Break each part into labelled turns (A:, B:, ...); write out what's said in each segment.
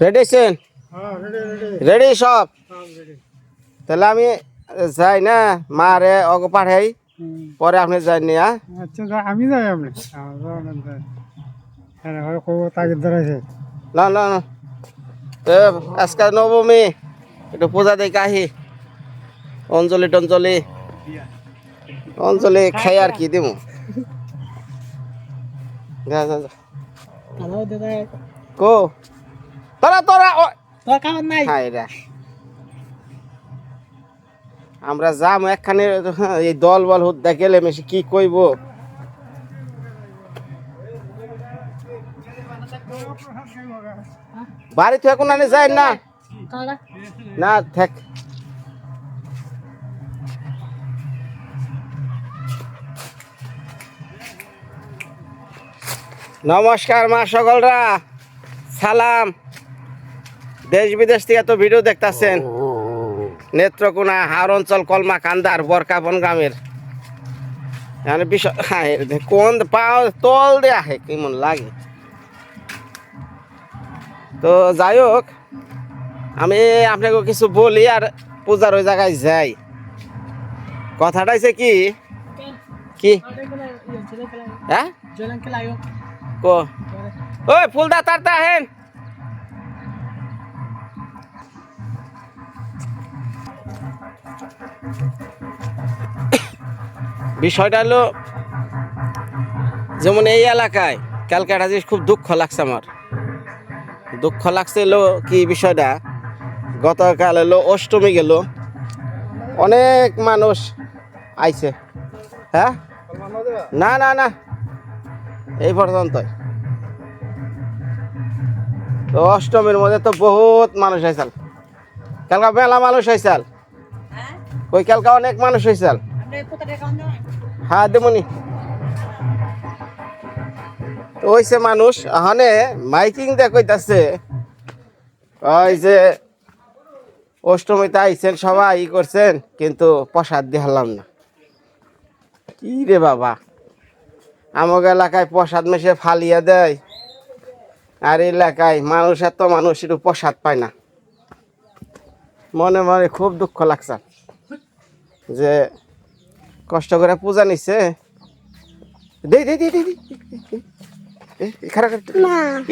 A: Ready আছেন ready সব? তাহলে আমি যাই না মা রে অগ পাঠাই পরে আপনি যাই নি হ্যাঁ?
B: আচ্ছা আমি যাই আপনি হ্যাঁ হয়
A: না না আজকে নবমী একটু পূজা দেখে আহি। অঞ্জলি টঞ্জলি অঞ্জলি খাই আর কি দিমু। যা যা যা। কো? তোরা তোরা ও
B: তোর খাবার নাই?
A: হাই রে। আমরা যাম একখানে এই দল বল হুদ্দা গেলে মেশি কি কইব? বাড়ি তো এখন আনে যায় না। না থাক। নমস্কার মা সকলরা। সালাম। দেশ বিদেশ থেকে তো ভিডিও দেখতাছেন। নেত্রকোনা হাওর অঞ্চল কলমা কান্দার বরকাবন গ্রামের মানে বিষয় হায় কোন পাও তল দেয়া হে কেমন লাগে। তো যাই হোক আমি আপনাকে কিছু বলি আর পূজার ওই জায়গায় যাই। কথাটা হচ্ছে কি? কি? হ্যাঁ? কো? ওই ফুলদা তারতা হেন বিষয়টা হলো, যেমন এই এলাকায় ক্যালকাটা জিনিস খুব দুঃখ লাগছে আমার। দুঃখ লাগছে হলো কি বিষয়টা? গতকাল হলো অষ্টমী গেল। অনেক মানুষ আইছে। হ্যাঁ? না না না। এই পর্যন্তই। তো অষ্টমীর মধ্যে তো বহুত মানুষ আইসাল কালকা মেলা মানুষ আইসাল ওই কালকা অনেক মানুষ হয়েছিল হ্যাঁ দেমনি ওইসে মানুষ আহনে মাইকিং দিয়ে কইতাছে ওই যে অষ্টমীতে আইছেন সবাই ই করছেন কিন্তু প্রসাদ দিয়ে হারলাম না। কি রে বাবা? আমগ এলাকায় প্রসাদ মেশে ফালিয়া দেয় আর এলাকায় মানুষ এত মানুষ একটু প্রসাদ পায় না। মনে মনে খুব দুঃখ লাগছে। যে কষ্ট করে পূজা নিছে। দেই দেই দেই দেই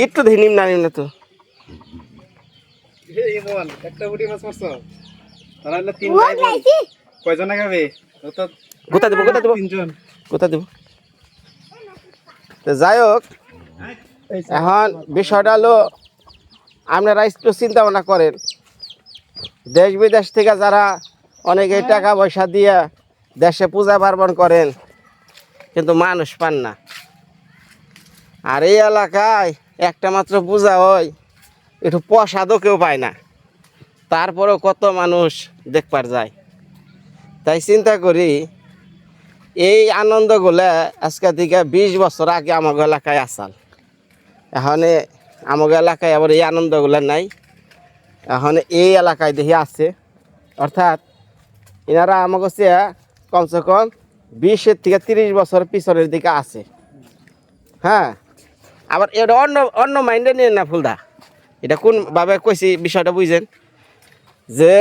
A: একটু দেই নিম না নিম।
B: কয়জন খাবে
A: দেবো দেবো।
B: তিনজন।
A: কোথা দেবো। তো যাই হোক এখন বিষয়টা হলো আপনারা একটু চিন্তা ভাবনা করেন। দেশ বিদেশ থেকে যারা অনেকে টাকা পয়সা দিয়ে দেশে পূজা পার্বণ করেন, কিন্তু মানুষ পান না। আর এই এলাকায় একটা মাত্র পূজা হয়, একটু প্রসাদও কেউ পায় না। তারপরেও কত মানুষ দেখবার যায়। তাই চিন্তা করি, এই আনন্দগুলো আজকে থেকে বিশ বছর আগে আমাকে এলাকায় আসাল। এখন আমাকে এলাকায় আবার এই আনন্দগুলো নাই। এখন এই এলাকায় দেখি আছে। অর্থাৎ এনারা আমাকে কমসে কম বিশের থেকে তিরিশ বছর পিছনের দিকে আছে। হ্যাঁ? আবার এটা অন্য অন্য মাইন্ডে নিয়ে না ফুলদা? এটা কোনভাবে কইছি বিষয়টা বুঝছেন যে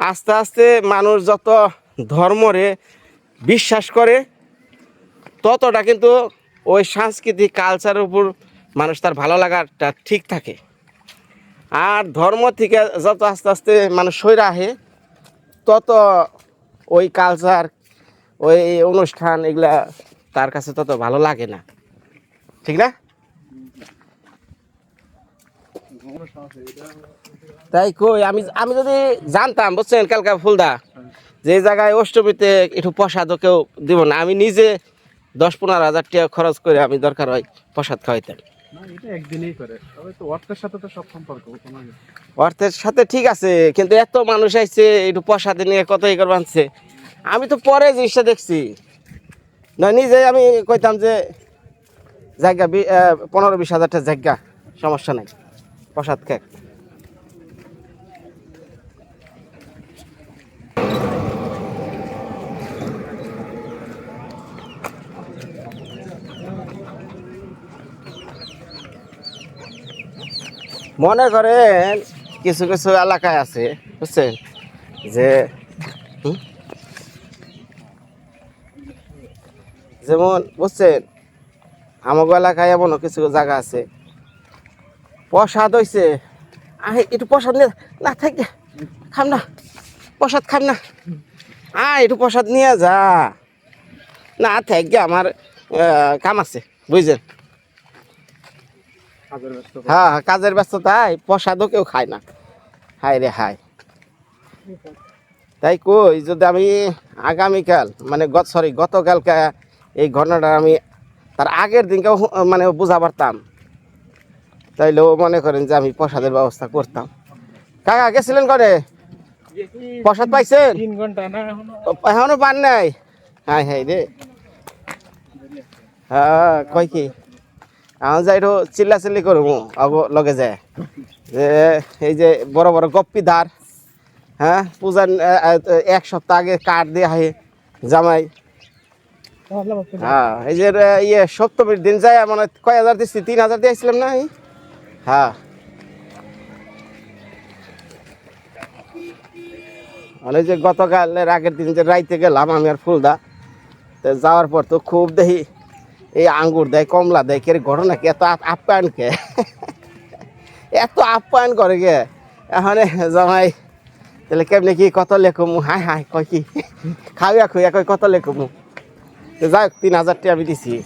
A: আস্তে আস্তে মানুষ যত ধর্মরে বিশ্বাস করে, ততটা কিন্তু ওই সাংস্কৃতিক কালচারের উপর মানুষ তার ভালো লাগাটা ঠিক থাকে। আর ধর্ম থেকে যত আস্তে আস্তে মানুষ সইরা আহে তত ওই কালচার ওই অনুষ্ঠান এগুলা তার কাছে তত ভালো লাগে না। ঠিক না? তাই কই, আমি আমি যদি জানতাম, বুঝছেন, কালকা ফুলদা, যে জায়গায় অষ্টমীতে একটু প্রসাদও কেউ দিব না, আমি নিজে দশ পনেরো হাজার টাকা খরচ করে আমি দরকার হয় প্রসাদ খাওয়াইতাম।
B: তো অর্থের সাথে
A: ঠিক আছে, কিন্তু এত মানুষ আইছে, একটু প্রসাদ নিয়ে কত ই করে আনছে। আমি তো পরে জিনিসটা দেখছি। না, নিজে আমি কইতাম যে, জায়গা পনেরো বিশ হাজারটা জায়গা, সমস্যা নাই, প্রসাদ খেক। মনে করেন কিছু কিছু এলাকায় আছে, বুঝছেন? যে যেমন, বুঝছেন? আমাগো এলাকায় এমনও কিছু জায়গা আছে। প্রসাদ হইছে। আহে, একটু প্রসাদ নিয়ে, না, থাকে, খাম না। প্রসাদ খাম না। আয়, একটু প্রসাদ নিয়ে যা। না, থাকে, আমার কাম আছে, বুঝছেন? হ্যাঁ হ্যাঁ, কাজের ব্যস্ততায় প্রসাদও কেউ খায় না। হায় রে হায়। তাই কই যদি আমি আগামীকাল মানে গত সরি গতকালকে এই ঘটনাটা আমি তার আগের দিনকেও মানে বুঝা পারতাম তাইলেও মনে করেন যে আমি প্রসাদের ব্যবস্থা করতাম। কাকা গেছিলেন করে প্রসাদ পাইছেন? এখনও। পান নাই? হাই হাই রে। হ্যাঁ কয় কি? এখন যাই চিল্লা চিল্লি করব লগে যায়। যে এই যে বড় বড় গপ্পি ধার হ্যাঁ পূজার এক সপ্তাহ আগে কাঠ দিয়ে আহে জামাই। হ্যাঁ এই যে ইয়ে সপ্তমীর দিন যায় মানে কয় হাজার দিচ্ছি তিন হাজার দিয়েছিলাম না? হ্যাঁ। মানে যে গতকালের আগের দিন যে রাইতে গেলাম আমি আর ফুলদা, তো যাওয়ার পর তো খুব দেখি এই আঙ্গুর দেয়, কমলা দেয়, কে ঘটনা কি? এত আপ- আপ্যায়ন কে? এত আপ্যায়ন করে গে এখন জামাই, তাহলে কেমনি কি কত লেখমু হাই হাই কয় কি? খাওয়া খুঁয়া কয় কত লেখমু তো যাই হোক, তিন হাজার টাকা আমি দিছি।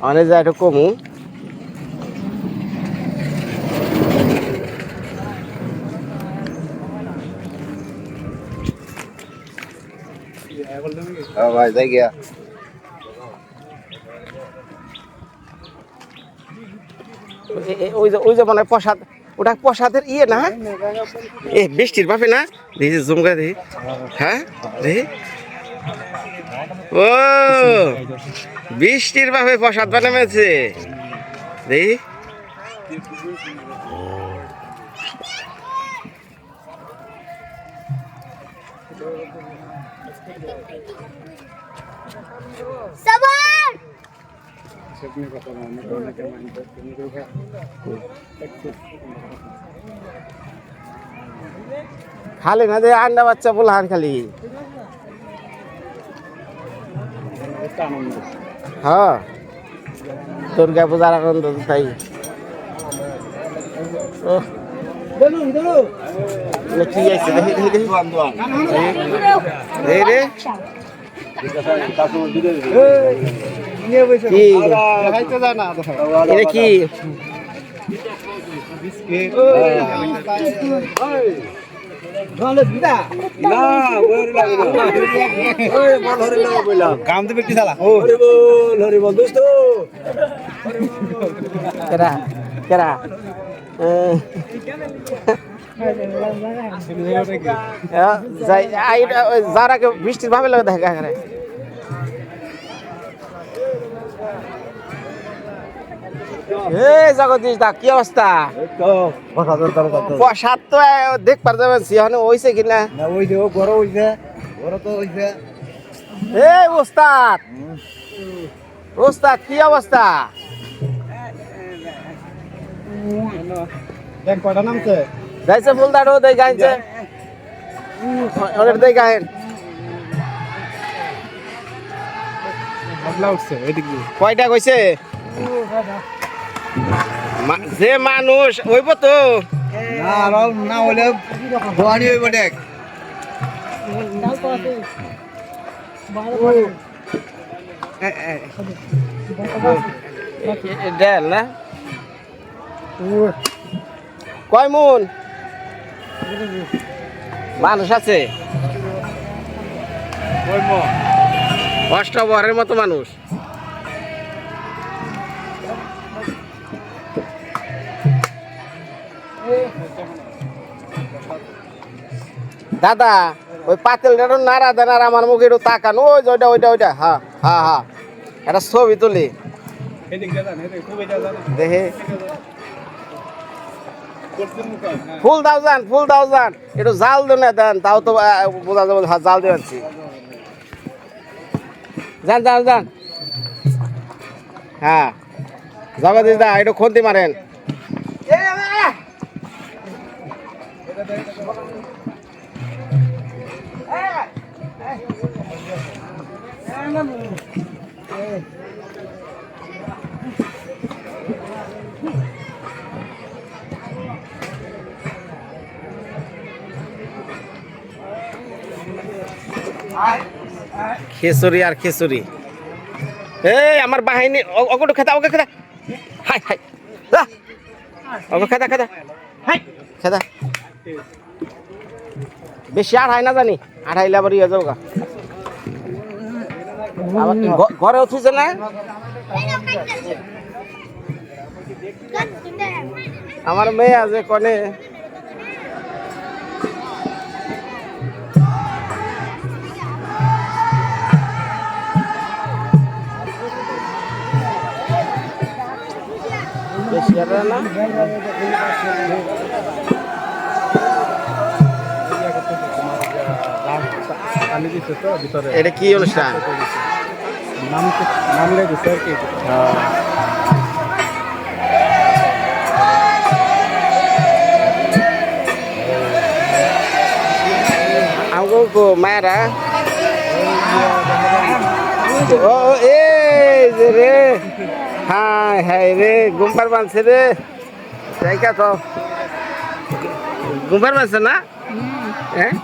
A: অনেক যায় একটু কমু।
C: ভাই, যাই গিয়া
A: এ- এ- ওই যে ওই যে মানে প্রসাদ, ওটা প্রসাদের ইয়ে না? এ, বৃষ্টির বাপে না? দেখি জুম করে হ্যাঁ? দেখি। ও! বৃষ্টির বাপে প্রসাদ বানামেছে। দেখি।
D: Sabar!
B: সেদিনের কথা না। অনেকে অনেকে মাইন্ড তুমি
A: খালি না দে আন্ডা বাচ্চা বলহান খালি।
B: একটা
A: হ্যাঁ। দুর্গা পূজার আনন্দ তাই। ও, কি আছে? দেখি দেখি দেখি। রে। কি এটা কি
B: কাম তো ব্যক্তি চালা
C: হরি বল হরি বল দোস্ত
A: কেরা কেরা আহ, আহ, আই এটা- ওই যার আগে বৃষ্টির ভাবে লাগে দেখা এই জগদীশ দা কি অবস্থা? প্রসাদ তো দেখবার যাবেন সিহনে হইছে কিনা
C: না? ওই যে বড় হইছে বড় তো হইছে
A: এই ওস্তাদ ওস্তাদ কি অবস্থা?
B: দেখ কয়টা নামছে?
A: ফুলদারও গাইছে। ওদের দেই গায়েন কয়টা কইছে? যে মানুষ হইব তো।
C: না আর না হলে দোয়ানি হইব দেখ।
A: ডেল না। কয় মন? মানুষ আছে? অষ্টবরের মতো মানুষ। দাদা ওই পাতেলটা নাড়া দেন আর আমার মুখে একটু তাকান। ওই ওইটা ওইটা ওইটা। হ্যাঁ হ্যাঁ হ্যাঁ। একটা ছবি তুলি। দেখে। ফুল দাও যান ফুল দাও যান। একটু জাল দেন দেন। তাও তো বোঝা যাবে হ্যাঁ, জাল দিয়ে আনছি। যান যান যান হ্যাঁ জগদীশ দা একটু খন্তি মারেন Thank. খিচুড়ি আর খিচুড়ি। এই, আমার বাহিনী অগটো খেতা ওকে খেতা। High high. ওকে খেতা খেতা। হাই, খেতা। বেশি আর হয় না জানি আর হাইলে আবার ইয়ে যাব গা আবার কি ঘ- ঘরে উঠিছে না? আমার মেয়ে আছে কনে। বেশি আর না এটা কি অনুষ্ঠান?
B: নাম নাম লেগে দিচ্ছে কি?
A: আমাকে মায়েরা। ও যে রে। হাই হাই রে গুম্পার বানছে রে। জায়গা তো। গুম্পার বানছে না? হ্যাঁ?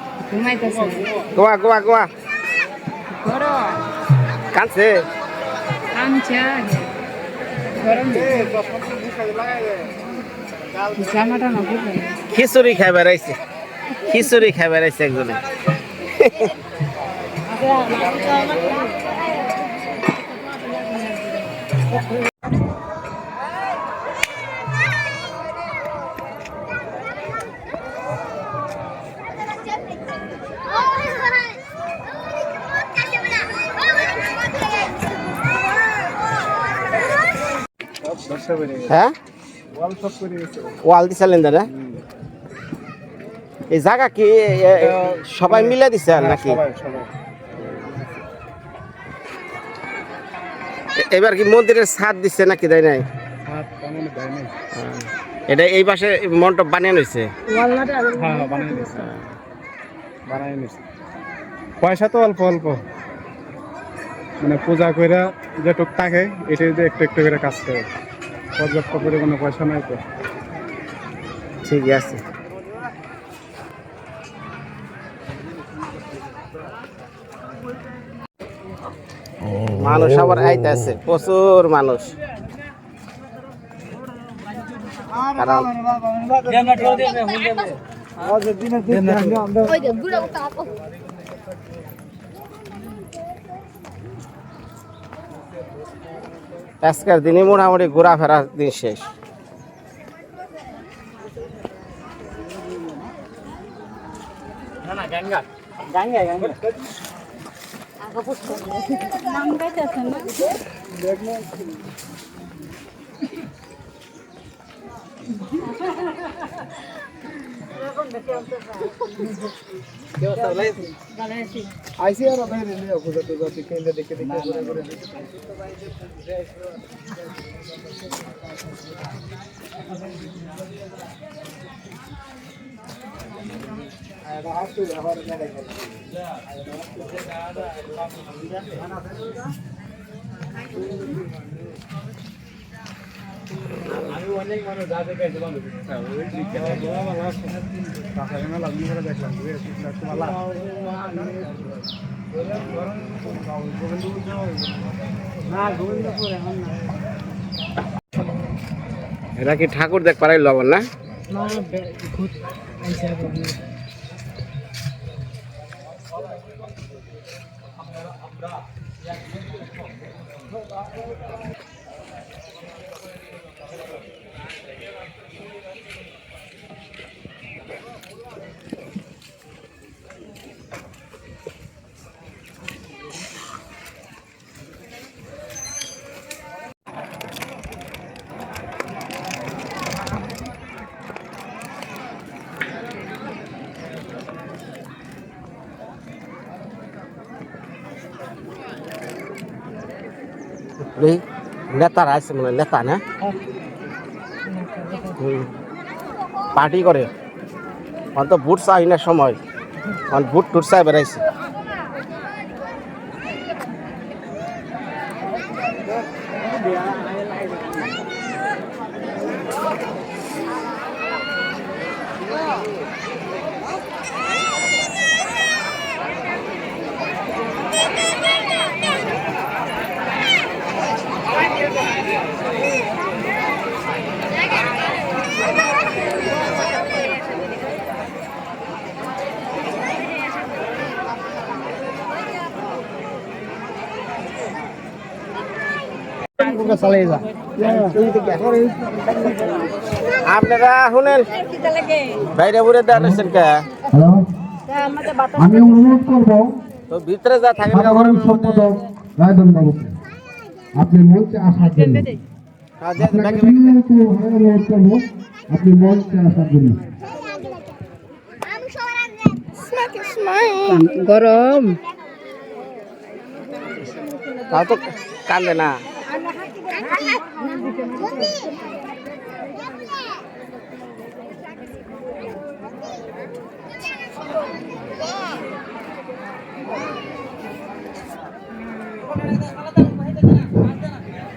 A: গোয়া গোয়া গোয়া। কানছে খিচুড়ি খাই বেড়াইছে। খিচুড়ি খাই বেড়াইছে একজনে। হ্যাঁ?
B: ওয়াল
A: দিছিলেন দাদা? এই জায়গা কি? সবাই মিলে দিছে নাকি?
B: সবাই সবাই।
A: এ- এবার কি মন্দিরের ছাদ দিচ্ছে নাকি দেয় নাই?
B: নাই।
A: এটা এই পাশে মন্টপ বানিয়ে নিছে?
B: হ্যাঁ হ্যাঁ পয়সা তো অল্প অল্প। মানে পূজা কইরা যেটুক থাকে এটা একটু একটু করে কাজ করে। পর্যাপ্ত পরিমাণে পয়সা নাই তো?
A: ঠিক আছে। মানুষ আবার আইতেছে প্রচুর মানুষ। কারণ
D: বুড়ো কাকু
A: আজকের দিনই মোটামুটি ঘোরাফেরার দিন শেষ।
E: না ভালো আছি
B: আইসি আর বাইরে নিয়ে পূজা টুজা কেন্দ্রে দেখে দেখে ঘুরে ঘুরে আমি অনেক
A: এরা কি ঠাকুর দেখ পারাই লবণ না? নেতারা আছে মানে নেতা না। পার্টি করে অন তো ভোট চাই না সময়। অন ভোট টুট চাই বেড়াইছে আপনারা শুনেন। বাইরে বুড়ে দেওয়া রয়েছেন কে?
F: আমি অনুরোধ করব
A: তো ভিতরে যা থাকে
F: আপনি মঞ্চে আসার জন্য।
A: হ্যাঁ, যে-
F: আপনি মঞ্চে আসার
E: গরম
A: তাও তো কান্দে না।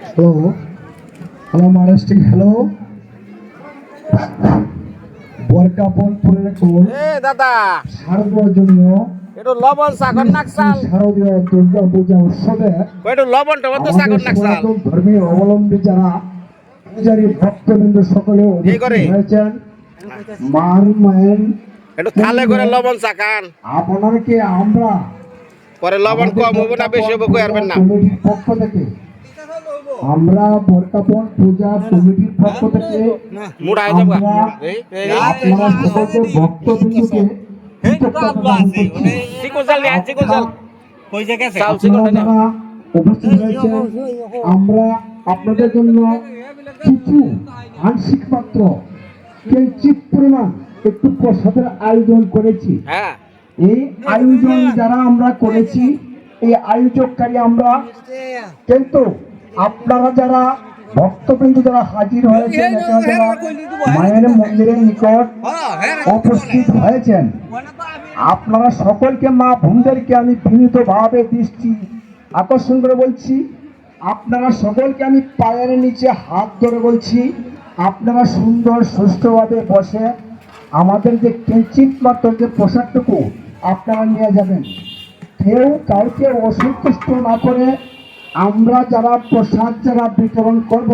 F: হ্যালো হ্যালো মহারাষ্ট্রিক হ্যালো বরকাপন
A: এ দাদা।
F: সার্বজনীয়
A: একটু লবণ সাগর নাকসাল
F: দুর্গা পূজা উৎসবে
A: একটু লবণ টবণ তো সাগর নাকসাল
F: ধর্মীয় অবলম্বী যারা পূজারী ভক্তবৃন্দ সকলে হয়েছেন। মান মায়ের
A: একটু থালে করে লবণ চাকান
F: আপনাদেরকে আমরা
A: পরে লবণ কম হব না বেশি হব কই আরবেন না।
F: পক্ষ থেকে আমরা বরকাপন পূজা কমিটির পক্ষ থেকে
A: মুড়াই যাব।
F: আমরা
A: এই, এই,
F: আপনারা সকলকে ভক্তবৃন্দকে আমরা আপনাদের জন্য কিছু আংশিক মাত্র কিঞ্চিত পরিমাণ একটু প্রসাদের আয়োজন করেছি।
A: হ্যাঁ।
F: এই আয়োজন যারা আমরা করেছি এই আয়োজককারী আমরা। কিন্তু আপনারা যারা ভক্তবৃন্দ যারা হাজির হয়েছেন মায়ের মন্দিরের নিকট উপস্থিত হয়েছেন। আপনারা সকলকে মা বোনদেরকে আমি বিনীতভাবে দৃষ্টি আকর্ষণ করে বলছি আপনারা সকলকে আমি পায়ের নিচে হাত ধরে বলছি আপনারা সুন্দর সুষ্ঠুভাবে বসে আমাদের যে কিঞ্চিত মাত্র যে পোশাকটুকু আপনারা নিয়ে যাবেন। কেউ কাউকে অসন্তুষ্ট না করে আমরা যারা প্রসাদ যারা বিতরণ করব